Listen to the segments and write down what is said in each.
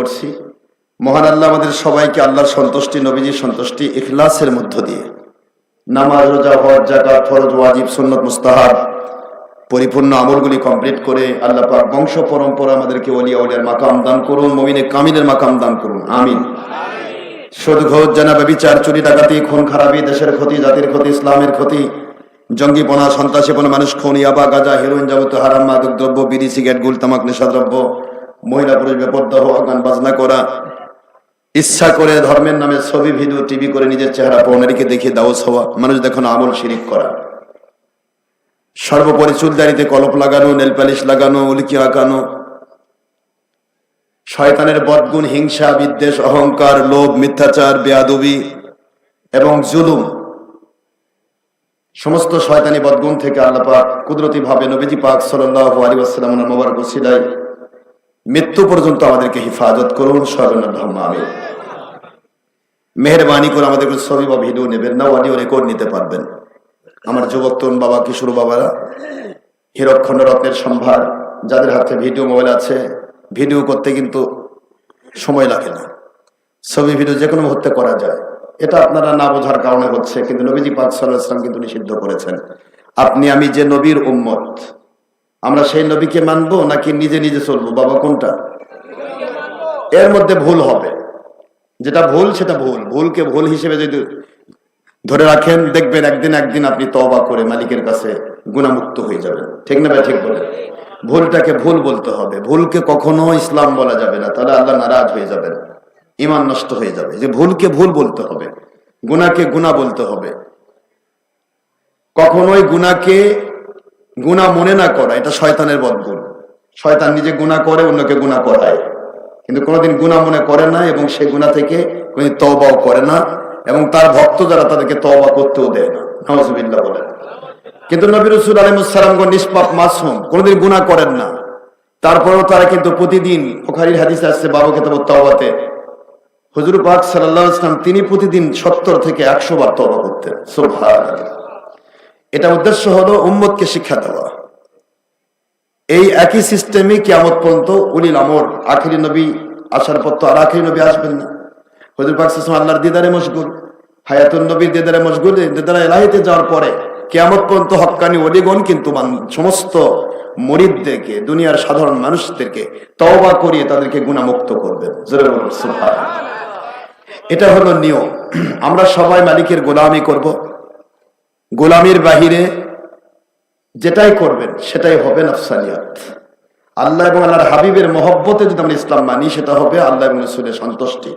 করছি। মহান আল্লাহ আমাদের সবাইকে আল্লাহর সন্তুষ্টি, নবীজির সন্তুষ্টি ইখলাসের মধ্য দিয়ে। নামাজ, রোজা, হজ জাকাত ফরজ, ওয়াজিব, সুন্নত, মুস্তাহাব পরিপূর্ণ আমলগুলি কমপ্লিট করে আল্লাহ পাক বংশ পরম্পরা আমাদেরকে অলিয়া উলিয়ার মাকাম দান করুন, মমিনে কামিলের মাকাম দান করুন। আমিন। সুদ ঘোষ, জানাবে, বিচার, চুরি, ডাকাতি, খুন, খারাপি, দেশের ক্ষতি, জাতির ক্ষতি, ইসলামের ক্ষতি জঙ্গিপনা সন্ত্রাসীপনা মানুষ, খুন, ইয়াবা, গাজা, হেরোইন, যাবতীয় হারাম মাদক দ্রব্য বিড়ি, সিগারেট, গুল, তামাক, নেশাদ্রব্য মহিলা পুরুষ বেপদ্দ হওয়া, গান বাজনা করা, ইচ্ছা করে ধর্মের নামে ছবি, ভিডিও, টিভি করে নিজের চেহারা পৌনারীকে দেখিয়ে দাওস হওয়া মানুষ দেখানো আমল শিরিক করা। সর্বোপরি চুলদারিতে কলপ লাগানো নেলপালিশ লাগানো, উল্কি আঁকানো। শয়তানের বদগুণ, হিংসা, বিদ্বেষ, অহংকার, লোভ, মিথ্যাচার, বেয়াদবি এবং জুলুম। সমস্ত শয়তানি বদগুণ থেকে আল্লাহ পাক কুদরতি ভাবে নবীজি পাক সাল্লাল্লাহু আলাইহি ওয়াসাল্লাম মোবারক ওসিলায় মৃত্যু পর্যন্ত আমাদেরকে হিফাজত করুন সর্বনাম আমিন। মেহরবানি করে আমাদের ছবি বা ভিডিও নেবেন না, অডিও রেকর্ড নিতে পারবেন। আমার যুবক, তরুণ বাবা, কিশোর বাবারা হীরকখণ্ড রত্নের সম্ভার, যাদের হাতে ভিডিও মোবাইল আছে, ভিডিও করতে কিন্তু সময় লাগে না। ছবি, ভিডিও যে কোনো মুহূর্তে করা যায়। এটা আপনারা না বোঝার কারণে হচ্ছে, কিন্তু নবীজি পাক সাল্লাহ ইসলাম কিন্তু নিষিদ্ধ করেছেন। আপনি, আমি যে নবীর উম্মত আমরা সেই নবীকে মানবো নাকি নিজে নিজে চলবো? বাবা, কোনটা? এর মধ্যে ভুল হবে। যেটা ভুল, সেটা ভুল। ভুলকে ভুল হিসেবে যদি ধরে রাখেন, দেখবেন একদিন একদিন আপনি তবা করে মালিকের কাছে গুণামুক্ত হয়ে যাবেন। ঠিক না ভাই, ঠিক বলেন? ভুলটাকে ভুল বলতে হবে। ভুলকে কখনো ইসলাম বলা যাবে না। তাহলে আল্লাহ নারাজ হয়ে যাবেন। ইমান নষ্ট হয়ে যাবে। যে ভুলকে ভুল বলতে হবে গুনাকে গুণা বলতে হবে। কখনোই গুনাকে গুণা মনে না করা, এটা শয়তানের বদগুণ। শয়তান নিজে গুণা করে, অন্যকে গুণা করায়। কিন্তু কোনোদিন গুণা মনে করে না এবং সেই গুণা থেকে কোনদিন তবাও করে না এবং তার ভক্ত যারা তাদেরকে তবা করতেও দেয় না। নওয়াজবিল্লাহ বলেন। কিন্তু নবী রসুল আলমসালামগণ নিষ্পাপ মাসুম, কোনোদিন গুণা করেন না। তারপরেও তারা কিন্তু প্রতিদিন ওখারির হাদিসে আসছে বাবা কেতাব তওবাতে, হুজুর পাক সাল্লাহ ইসলাম তিনি প্রতিদিন সত্তর থেকে একশো বার তবা করতেন। সুবহানাল্লাহ। এটা উদ্দেশ্য হলো উম্মতকে শিক্ষা দেওয়া। এই একই সিস্টেমে কিয়ামত পর্যন্ত উলিল আমর, আখিরি নবী আসার পর তো আর আখিরি নবী আসবেন না। হুজুর পাক আল্লাহর দিদারে মশগুল, হায়াতুন নবীর দিদারে মশগুল, দিদারে এলাহিতে যাওয়ার পরে কিয়ামত পর্যন্ত হক্কানি অলিগণ কিন্তু সমস্ত মরিদদেরকে, দুনিয়ার সাধারণ মানুষদেরকে তওবা করিয়ে তাদেরকে গুণামুক্ত করবেন। এটা হলো নিয়ম। আমরা সবাই মালিকের গোলামি করব। গোলামির বাহিরে যেটাই করবেন, সেটাই হবে নফসানিয়াত। আল্লাহ এবং আল্লাহর হাবিবের মহব্বতে যদি আমরা ইসলাম মানি, সেটা হবে আল্লাহ এবং রসুলের সন্তুষ্টি।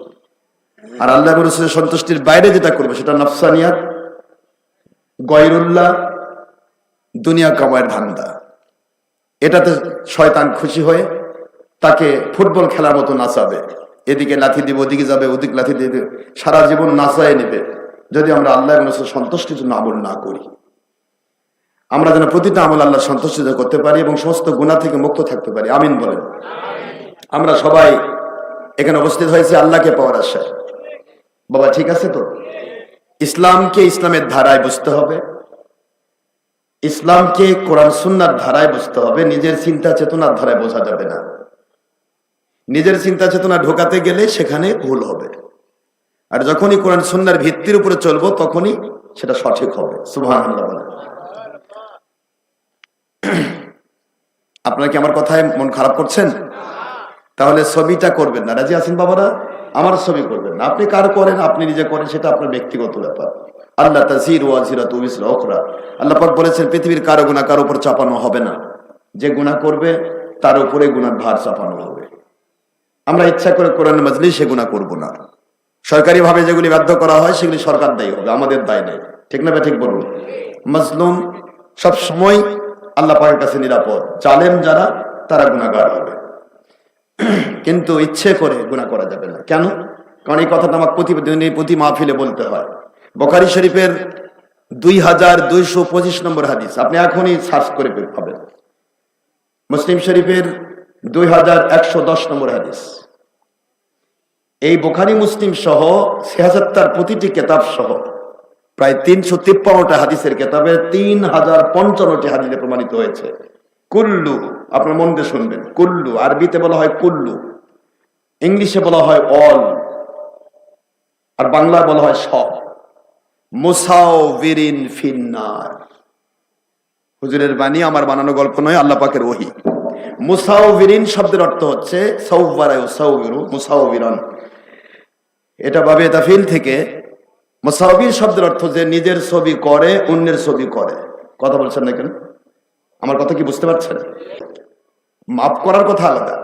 আর আল্লাহ এবং রসুলের সন্তুষ্টির বাইরে যেটা করবে, সেটা নফসানিয়াত, গয়রুল্লাহ, দুনিয়া কামায়ের ধান্দা। এটাতে শয়তান খুশি হয়ে তাকে ফুটবল খেলার মতো নাচাবে। এদিকে লাথি দিব, ওদিকে যাবে, ওদিক লাথি দিয়ে দিবে, সারা জীবন নাচায় নেবে। যদি আমরা আল্লাহ এবং রসুলের সন্তুষ্টির জন্য আমল না করি, আমরা যেন প্রতিটা আমল আল্লাহ সন্তুষ্ট করতে পারি এবং সমস্ত গুণা থেকে মুক্ত থাকতে পারি। আমিন বলেন। আমরা সবাই এখানে উপস্থিত হয়েছে আল্লাহকে পাওয়ার আশায় বাবা, ঠিক আছে তো? ইসলামকে ইসলামের ধারায় বুঝতে হবে। ইসলামকে কোরআন সুন্নার ধারায় বুঝতে হবে। নিজের চিন্তা চেতনার ধারায় বোঝা যাবে না। নিজের চিন্তা চেতনা ঢোকাতে গেলে সেখানে ভুল হবে। আর যখনই কোরআন সুন্নার ভিত্তির উপরে চলবো, তখনই সেটা সঠিক হবে। সুবহান আপনারা কি আমার কথায় মন খারাপ করছেন? তাহলে ছবিটা করবেন না। রাজি আছেন বাবারা? আমার ছবি করবেন না। আপনি কার করেন, আপনি নিজে করেন, সেটা আপনার ব্যক্তিগত ব্যাপার। আল্লাহ তাজির ওয়াজিরা তুমিসরা ওখরা আল্লাহ পাক বলেছেন, পৃথিবীর কারও গুণা কারও উপর চাপানো হবে না। যে গুণা করবে, তার উপরে গুণার ভার চাপানো হবে। আমরা ইচ্ছা করে কোরআন মাজলি সে গুণা করব না। সরকারি ভাবে যেগুলি বাধ্য করা হয়, সেগুলি সরকার দায়ী হবে, আমাদের দায় নেই। ঠিক না ঠিক বলুন? মজলুম সব সময় আল্লাহ পাকের কাছে নিরাপদ। জালেম যারা, তারা গুণাগার হবে। কিন্তু ইচ্ছে করে গুণা করা যাবে না। কেন? কারণ এই কথাটা আমার প্রতি প্রতি মাহফিলে বলতে হয়। বখারি শরীফের দুই হাজার দুইশো পঁচিশ নম্বর হাদিস। আপনি এখনই সার্চ করে পাবেন মুসলিম শরীফের দুই হাজার একশো দশ নম্বর হাদিস। এই বোখারি, মুসলিম সহ ছেহাত্তর প্রতিটি কেতাব সহ প্রায় তিনশো তিপ্পান্নটা হাদিসের কেতাবে তিন হাজার পঞ্চান্নটি হাদিসে প্রমাণিত হয়েছে। কুল্লু, আপনার মন দিয়ে শুনবেন। কুল্লু, আরবিতে বলা হয় কুল্লু। ইংলিশে বলা হয় অল। আর বাংলায় বলা হয় সব। মুসাও বিরিন ফিন্নার। হুজুরের বাণী, আমার বানানো গল্প নয়, আল্লাহ পাকের ওহি। মুসাউবিরিন শব্দের অর্থ হচ্ছে সৌবারায় সৌবিরু মুসাউবিরন এটা ভাবে তাফিল থেকে মুসাউবির শব্দের অর্থ যে নিজের ছবি করে, অন্যের ছবি করে। কথা বলছেন না কেন? আমার কথা কি বুঝতে পারছেন? মাপ করার কথা আলাদা।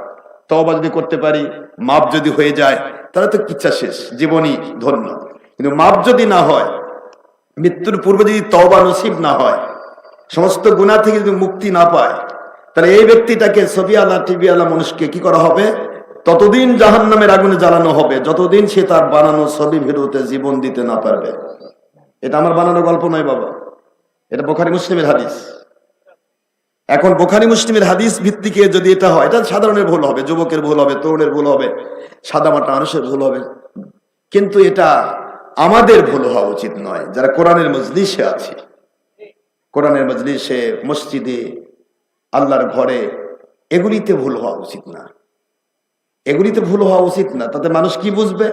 তবা যদি করতে পারি মাপ যদি হয়ে যায়, তাহলে তো কিচ্ছা শেষ, জীবনই ধন্য। কিন্তু মাপ যদি না হয়, মৃত্যুর পূর্বে যদি তবা নসিব না হয়, সমস্ত গুণা থেকে যদি মুক্তি না পায়, তাহলে এই ব্যক্তিটাকে ছবি আলা, টিভি আলা, মানুষকে কি করা হবে? ততদিন জাহান নামের আগুনে জ্বালানো হবে, যতদিন সে তার বানানো ছবি ভিডিওতে জীবন দিতে না পারবে। এটা আমার বানানো গল্প নয় বাবা, এটা বোখারি মুসলিমের হাদিস। এখন বোখারি মুসলিমের হাদিস ভিত্তিকে যদি এটা হয়, এটা সাধারণের ভুল হবে, যুবকের ভুল হবে, তরুণের ভুল হবে সাদা মাটা মানুষের ভুল হবে। কিন্তু এটা আমাদের ভুল হওয়া উচিত নয়, যারা কোরআনের মজলিসে আছে। কোরআনের মজলিসে, মসজিদে, আল্লাহর ঘরে, এগুলিতে ভুল হওয়া উচিত না। এগুলিতে ভুল হওয়া উচিত না। তাতে মানুষ কি বুঝবে?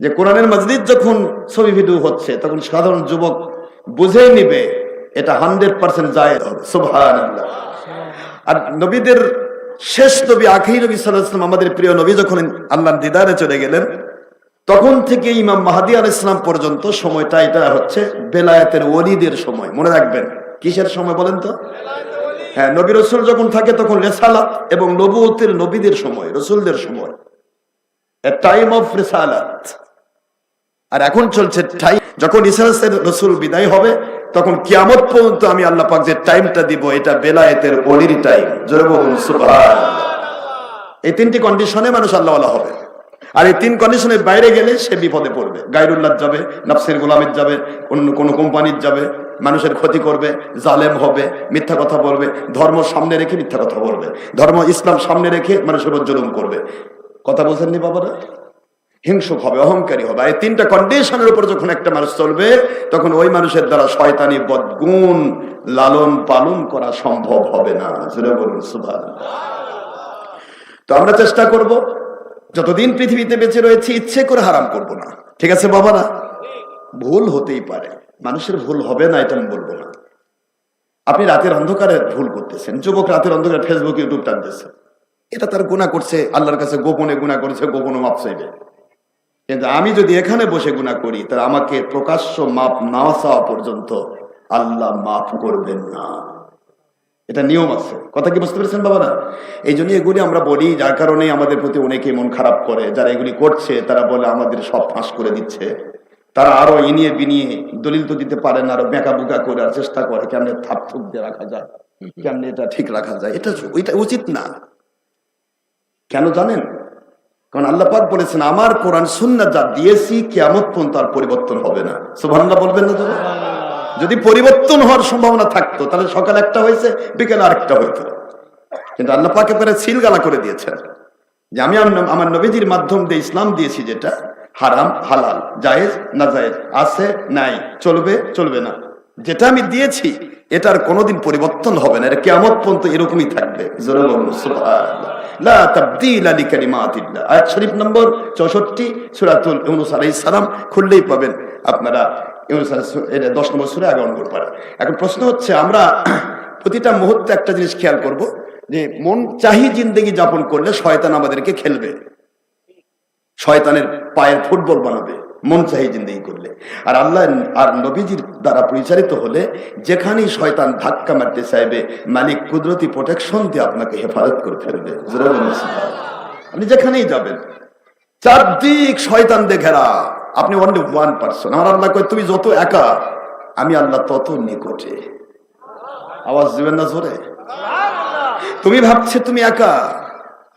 যে কোরআনের মসজিদ যখন ছবি ভিডিও হচ্ছে, তখন সাধারণ যুবক বুঝে নিবে, এটা হান্ড্রেড পার্সেন্ট যায় হবে। আর নবীদের শেষ নবী আখি নবী সাল্লাম, আমাদের প্রিয় নবী যখন আল্লাহ দিদারে চলে গেলেন, তখন থেকে ইমাম মাহাদি আল ইসলাম পর্যন্ত সময়টা এটা হচ্ছে বেলায়েতের ওলিদের সময়। মনে রাখবেন। কিসের সময় বলেন তো? হ্যাঁ নবী রসুল যখন থাকে তখন রেসালাত এবং নবুতের নবীদের সময়, রসুলদের সময়। টাইম অফ রেসালাত আর এখন চলছে টাইম যখন ইসরাসের রসুল বিদায় হবে, তখন কিয়ামত পর্যন্ত আমি আল্লাহ পাক যে টাইমটা দিব, এটা বেলায়েতের অলির টাইম এই তিনটি কন্ডিশনে মানুষ আল্লাহ হবে। আর এই তিন কন্ডিশনের বাইরে গেলে সে বিপদে পড়বে। গাইরুল্লাহ যাবে, নাফসের গোলামের যাবে, অন্য কোনো কোম্পানির যাবে। মানুষের ক্ষতি করবে, জালেম হবে, মিথ্যা কথা বলবে, ধর্ম সামনে রেখে মিথ্যা কথা বলবে, ধর্ম ইসলাম সামনে রেখে মানুষের উপর জুলুম করবে। কথা বলছেননি বাবারা? হিংসুক হবে, অহংকারী হবে। এই তিনটা কন্ডিশনের উপর যখন একটা মানুষ চলবে, তখন ওই মানুষের দ্বারা শয়তানি বদগুণ লালন পালন করা সম্ভব হবে না। তো আমরা চেষ্টা করব, যতদিন পৃথিবীতে বেঁচে রয়েছে, ইচ্ছে করে হারাম করব না। ঠিক আছে বাবারা? ভুল হতেই পারে। মানুষের ভুল হবে না, এটা আমি বলব না। আপনি রাতের অন্ধকারে ভুল করতেছেন। যুবক রাতের অন্ধকারে ফেসবুক ইউটিউব টানতেছে এটা তার গুণা করছে, আল্লাহর কাছে গোপনে গুণা করেছে, গোপনে মাপ চাইবে। কিন্তু আমি যদি এখানে বসে গুণা করি, তাহলে আমাকে প্রকাশ্য মাপ না চাওয়া পর্যন্ত আল্লাহ মাফ করবেন না। এটা নিয়ম আছে। কথা কি বুঝতে পেরেছেন বাবারা? এই জন্য এগুলি আমরা বলি, যার কারণে আমাদের প্রতি অনেকে মন খারাপ করে। যারা এগুলি করছে, তারা বলে, আমাদের সব ফাঁস করে দিচ্ছে। তারা আরও ইনিয়ে বিনিয়ে দলিল তো দিতে পারে না আরও বেঁকা বুকা করে চেষ্টা করে কেমনে থাপ থুপ দিয়ে রাখা যায় কেমনে এটা ঠিক রাখা যায় এটা ওইটা উচিত না। কেন জানেন? কারণ আল্লাহ পাক বলেছেন আমার কোরআন সুন্নাত যা দিয়েছি কেমন পর্যন্ত আর পরিবর্তন হবে না। সুবহানাল্লাহ বলবেন না যদি পরিবর্তন হওয়ার সম্ভাবনা থাকতো তাহলে সকাল একটা হয়েছে বিকেল আরেকটা হইতো। কিন্তু আল্লাহ পাকে পরে সিলগালা করে দিয়েছেন। যে আমি আম- আমার নবীজির মাধ্যম দিয়ে ইসলাম দিয়েছি যেটা হারাম, হালাল। জায়েজ না জায়েজ? আছে, নাই? চলবে চলবে না। যেটা আমি দিয়েছি, এটার কোনোদিন পরিবর্তন হবে না। এটা কেমন পর্যন্ত এরকমই থাকবে। আয়াত শরীফ নম্বর চৌষট্টি, সুরাতুল ইউনুস সালাম। খুললেই পাবেন আপনারা ইউনুস এটা দশ নম্বর সুরে আগে এখন প্রশ্ন হচ্ছে, আমরা প্রতিটা মুহূর্তে একটা জিনিস খেয়াল করব, যে মন চাহি জিন্দেগি যাপন করলে শয়তান আমাদেরকে খেলবে। শয়তানের পায়ের ফুটবল বানাবে মন চাহি জিন্দেগি করলে। আর আল্লাহ আর নবীজির দ্বারা পরিচালিত হলে যেখানেই শয়তান ধাক্কা মারতে চাইবে মালিক কুদরতি প্রোটেকশন দিয়ে আপনাকে হেফাজত করে ফেলবে। আপনি যেখানেই যাবেন চারদিক শয়তান দেখেরা আপনি অনলি ওয়ান পার্সন আমার আল্লাহ কয় তুমি যত একা আমি আল্লাহ তত নিকটে। আওয়াজ দিবেন না জোরে? তুমি ভাবছে তুমি একা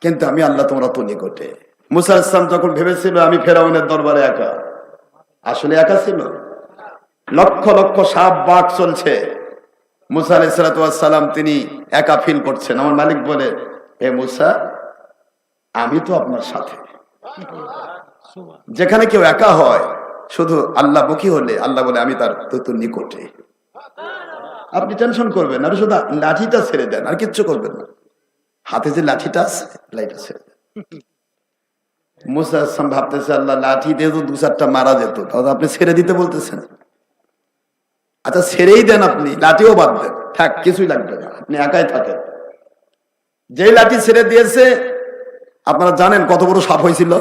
কিন্তু আমি আল্লাহ তোমরা তো নিকটে। মুসা ইসলাম যখন ভেবেছিল আমি ফেরাউনের দরবারে একা, আসলে একা ছিল। লক্ষ লক্ষ সাপ বাঘ চলছে। মুসা আলাইসালাম তিনি একা ফিল করছেন। আমার মালিক বলে, হে মুসা, আমি তো আপনার সাথে। যেখানে কেউ একা হয়, শুধু আল্লাহ মুখী হলে আল্লাহ বলে, আমি তার তো নিকটে। আপনি টেনশন করবেন আর শুধু লাঠিটা ছেড়ে দেন, আর কিচ্ছু করবেন না। হাতে যে লাঠিটা আছে লাইটা ছেড়ে দেন। মুসা আসলাম ভাবতেছে, আল্লাহ লাঠি দিয়ে তো দু চারটা মারা যেত, তাহলে আপনি ছেড়ে দিতে বলতেছেন? আচ্ছা ছেড়েই দেন আপনি, লাঠিও বাদ দেন, থাক, কিছুই লাগবে না, আপনি একাই থাকেন। যেই লাঠি ছেড়ে দিয়েছে, আপনারা জানেন কত বড় সাপ হয়েছিল?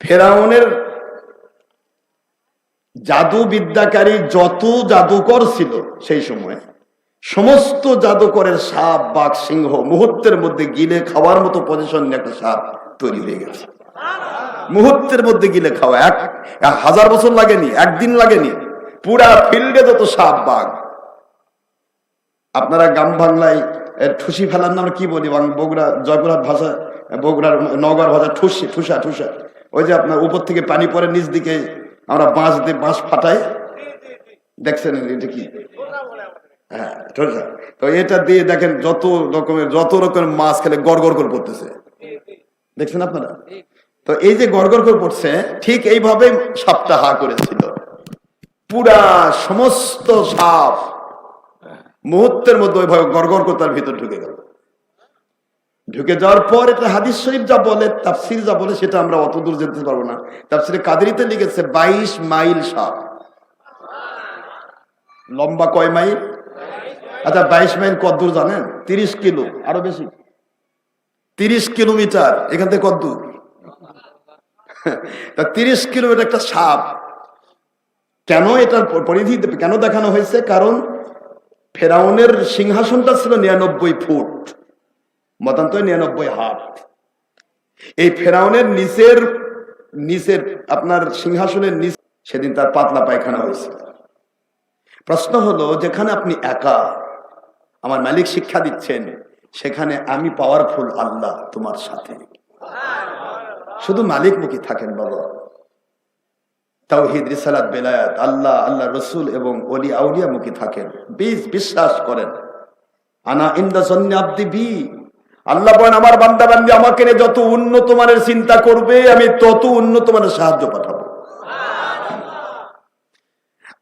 ফেরাউনের জাদু বিদ্যাকারী যত জাদুকর ছিল সেই সময় সমস্ত জাদুকরের সাপ, বাঘ, সিংহ মুহূর্তের মধ্যে গিলে খাওয়ার মতো পজিশন একটা সাপ তৈরি হয়ে গেছে। মুহূর্তের মধ্যে গিলে খাওয়া, এক হাজার বছর লাগেনি, একদিন লাগেনি। পুরা ফিল্ডে যত সাপ, বাঘ। আপনারা গ্রাম বাংলায় ঠুসি ফেলার নাম কি বলি? বগুড়া, জয়পুরহাট ভাষা, বগুড়ার নগর ভাষা, ঠুসি, ঠুসা ঠুসা। ওই যে আপনার উপর থেকে পানি পড়ে নিচ দিকে, আমরা বাঁশ দিয়ে বাঁশ ফাটাই। দেখছেন এটা কি? হ্যাঁ তো এটা দিয়ে দেখেন যত রকমের যত রকমের মাছ খেলে গড় গড় করে পড়তেছে। দেখছেন আপনারা? তো এই যে গড় গড় করে পড়ছে, ঠিক এইভাবে সাপটা হা করেছিল পুরা সমস্ত সাপ মুহূর্তের মধ্যে ওইভাবে গড়গড় করে তার ভিতর ঢুকে গেল। ঢুকে যাওয়ার পর এটা হাদিস শরীফ যা বলে, তাফসির যা বলে, সেটা আমরা অত দূর যেতে পারব না। তাফসিরে কাদেরিতে লিখেছে, বাইশ মাইল সাপ। লম্বা কয় মাইল? আচ্ছা বাইশ মাইল কদ্দূর জানেন? তিরিশ কিলো, আরও বেশি। তিরিশ কিলোমিটার, এখান থেকে কত দূর তা তিরিশ কিলোমিটার একটা সাপ, কেন এটার পরিধি কেন দেখানো হয়েছে? কারণ ফেরাউনের সিংহাসনটা ছিল নিরানব্বই ফুট, মতান্তর নিরানব্বই হাত। এই ফেরাউনের নিচের নিচের আপনার সিংহাসনের নিচ, সেদিন তার পাতলা পায়খানা হয়েছিল প্রশ্ন হলো, যেখানে আপনি একা আমার মালিক শিক্ষা দিচ্ছেন, সেখানে আমি পাওয়ারফুল আল্লাহ তোমার সাথে। শুধু মালিক মুখী থাকেন বাবা। তাওহিদ, রিসালাত, বেলায়াত, আল্লাহ আল্লাহ রসুল এবং অলি আউলিয়া মুখী থাকেন। বীজ বিশ্বাস করেন। আনা ইন্দা সন্নি আব্দি বি। আল্লাহ বলেন, আমার বান্দা বান্দি আমাকে যত উন্নত মানের চিন্তা করবে, আমি তত উন্নত মানের সাহায্য পাঠাবো।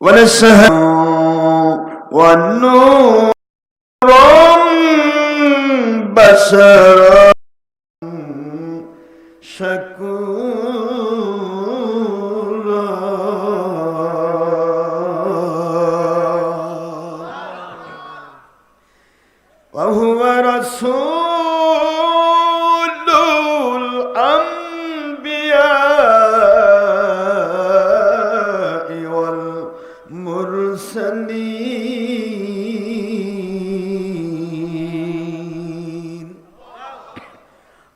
مرشدا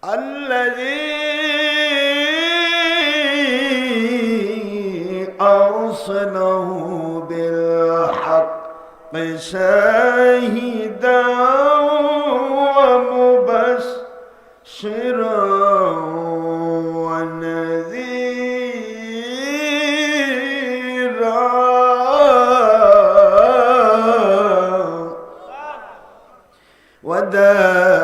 الذي أرسله بالحق شاهدا ومبشرا ونذيرا. وداعيا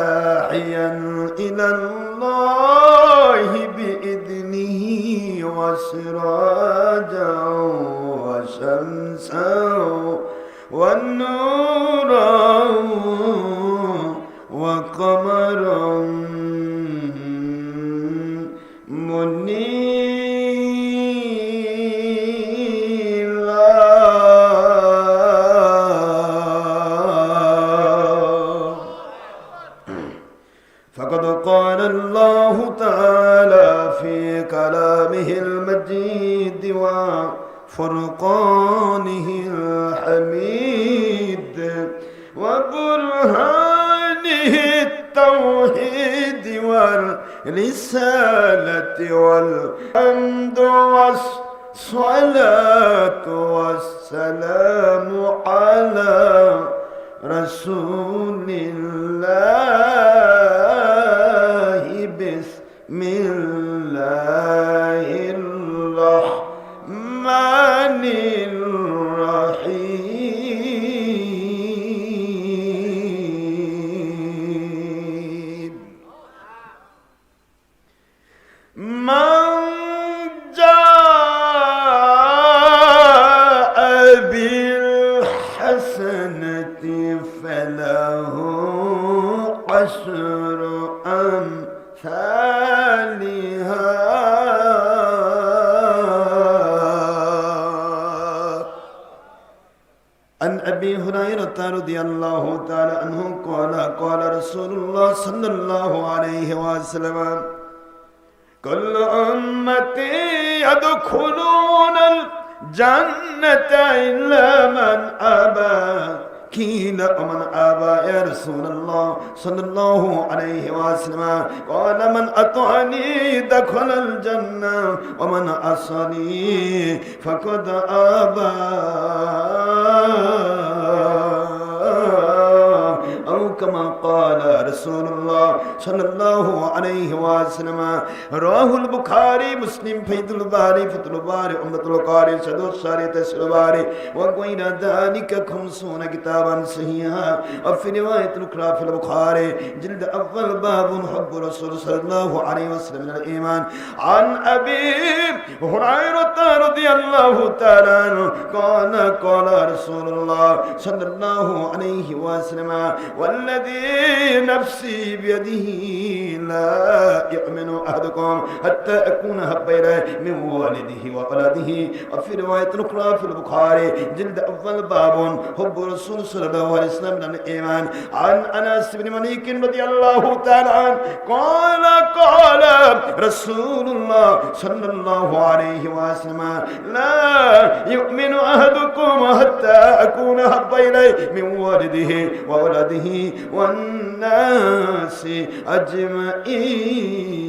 وسراجا وشمسا Mille... وسلم كل أمتي يدخلون الجنة إلا من أبى قيل ومن أبى يا رسول الله صلى الله عليه وسلم قال من أطعني دخل الجنة ومن عصاني فقد أبى أو كما قال رسول الله صلى الله عليه وسلم. رواه البخاري مسلم فيد الباري فتح الباري عمدة القاري سدو الشاري تسر الباري وغير ذلك خمسون كتابا صحيحا. وفي رواية الأخرى في البخاري جلد أول باب حب رسول صلى الله عليه وسلم من الإيمان. عن أبي هريرة رضي الله تعالى قال قال رسول الله صلى الله عليه وسلم والذي نفسي بيده لا يؤمن أحدكم حتى أكون هب إليه من والده وولده وفي رواية أخرى في البخاري جلد أول باب حب رسول صلى الله عليه وسلم من الإيمان. عن أنس بن مالك رضي الله تعالى عنه قال قال رسول الله صلى الله عليه وسلم لا يؤمن أحدكم حتى أكون هب إليه من والده وولده والناس أجمعين. إن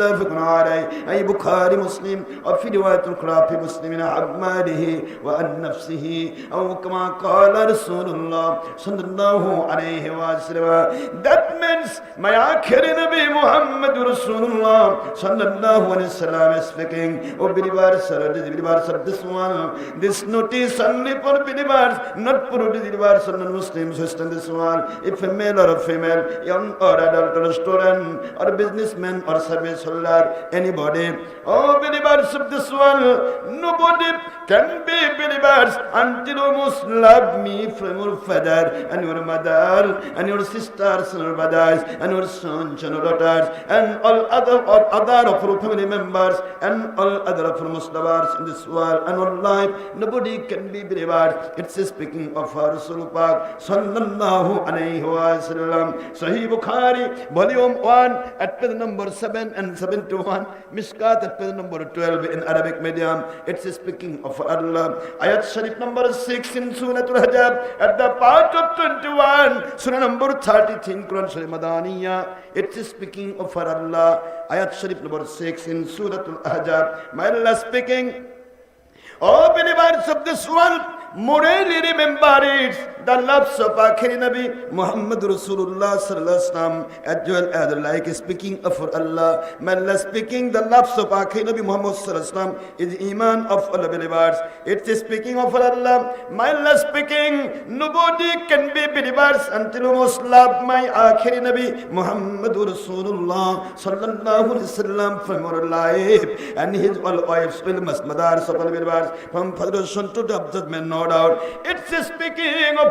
متفق عليه أي بخاري مسلم وفي رواية أخرى في مسلم عن ماله وعن نفسه أو كما قال رسول الله صلى الله عليه وسلم That means my akhir Nabi Muhammad Rasulullah sallallahu alaihi wasallam is speaking Oh believers, sir, the believers of this one This notice only for believers Not for the believers or non-Muslims who stand this one If a male or a female, young or adult or a student or businessman or service holder, anybody. Oh, believers of this world, nobody can be believers until must love me from your father and your mother and your sisters and your brothers and your sons and your daughters and all other or other of your family members and all other of your Muslims in this world and all life. Nobody can be believers. It's speaking of our Rasul Pak sallallahu alayhi wa sallam. Sahih Bukhari, volume 1 at page number 7 and 71. Mishkat at page number 12 in Arabic medium. It's speaking of Allah. Ayat Sharif number 6 in Surah Al-Hajab at the part of 21. Surah number 33 in Quran Surah Madaniya. It's speaking of Allah. Ayat Sharif number 6 in Surah Al-Hajab. My Allah speaking. Oh, believers of this world, morally remember it. The loves of Akhiri Nabi as well as like speaking of Allah. May Allah speaking the loves of Akhiri Nabi is iman of all believers. It speaking of Allah. My Allah speaking, nobody can be believers until must love from your life and his all wives will must madars of all believers from. It's speaking of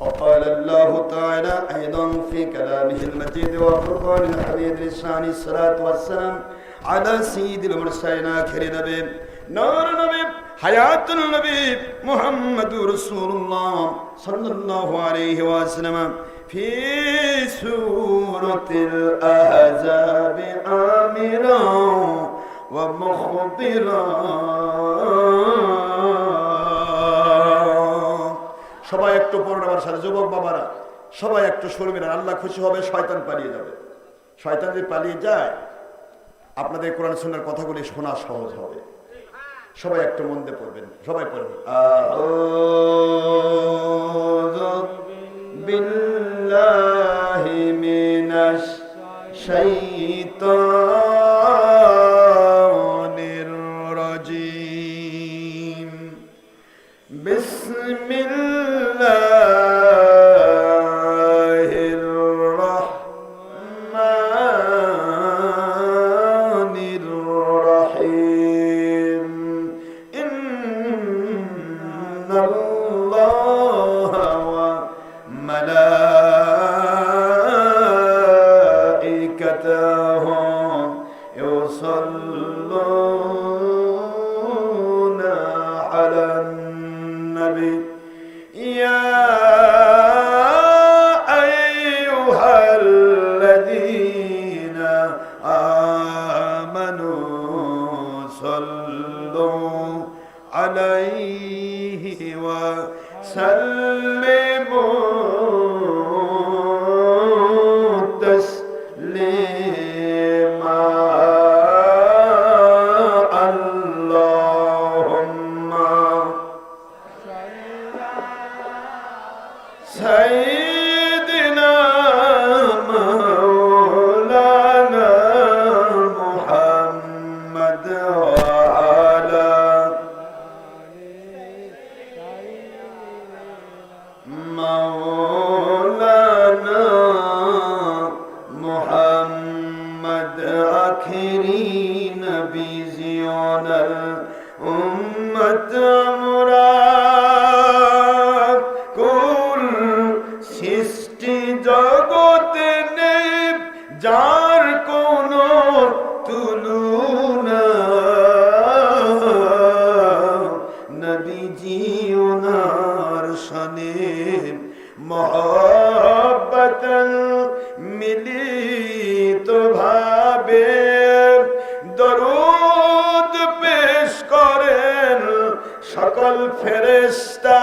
وقال الله تعالى أيضا في كلامه المجيد وفرقان الحميد لسان الصلاة والسلام على سيد المرسلين آخر نبي. نور نبي حياة النبي محمد رسول الله صلى الله عليه وسلم. في سورة الأحزاب آمرا ومخبرا সবাই একটু পড়ুন আমার সাথে, যুবক বাবারা, সবাই একটু শুনবেন, আল্লাহ খুশি হবে, শয়তান পালিয়ে যাবে। শয়তান যদি পালিয়ে যায়, আপনাদের কোরআন সুন্নার কথাগুলি শোনা সহজ হবে। সবাই একটু মন দিয়ে পড়বেন, সবাই পড়বেন বিল্লাহি মিনাশ Noah. সকল ফেরেস্তা